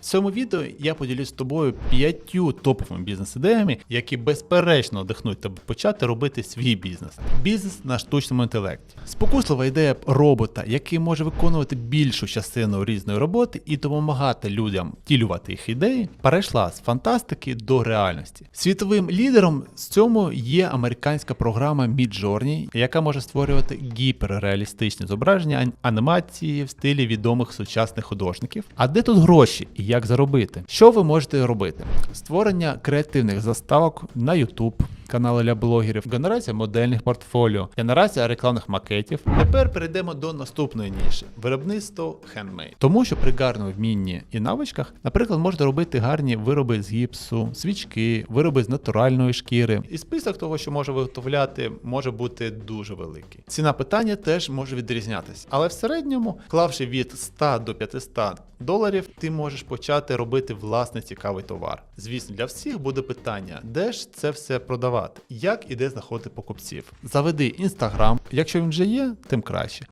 В цьому відео я поділюсь з тобою п'ятью топовими бізнес-ідеями, які безперечно надихнуть тебе почати робити свій бізнес. Бізнес на штучному інтелекті. Спокуслива ідея робота, який може виконувати більшу частину різної роботи і допомагати людям втілювати їх ідеї, перейшла з фантастики до реальності. Світовим лідером з цьому є американська програма Midjourney, яка може створювати гіперреалістичні зображення анімації в стилі відомих сучасних художників. А де тут гроші як заробити? Що ви можете робити? Створення креативних заставок на YouTube, канали для блогерів, генерація модельних портфоліо, генерація рекламних макетів. Тепер перейдемо до наступної ніші виробництво хендмейд. Тому що при гарному вмінні і навичках, наприклад, можете робити гарні вироби з гіпсу, свічки, вироби з натуральної шкіри. І список того, що може виготовляти, може бути дуже великий. Ціна питання теж може відрізнятися, але в середньому, клавши від 100 до 500 доларів, ти можеш почати робити власний цікавий товар. Звісно, для всіх буде питання, де ж це все продавати, як і де знаходити покупців. Заведи інстаграм, якщо він вже є, тим краще.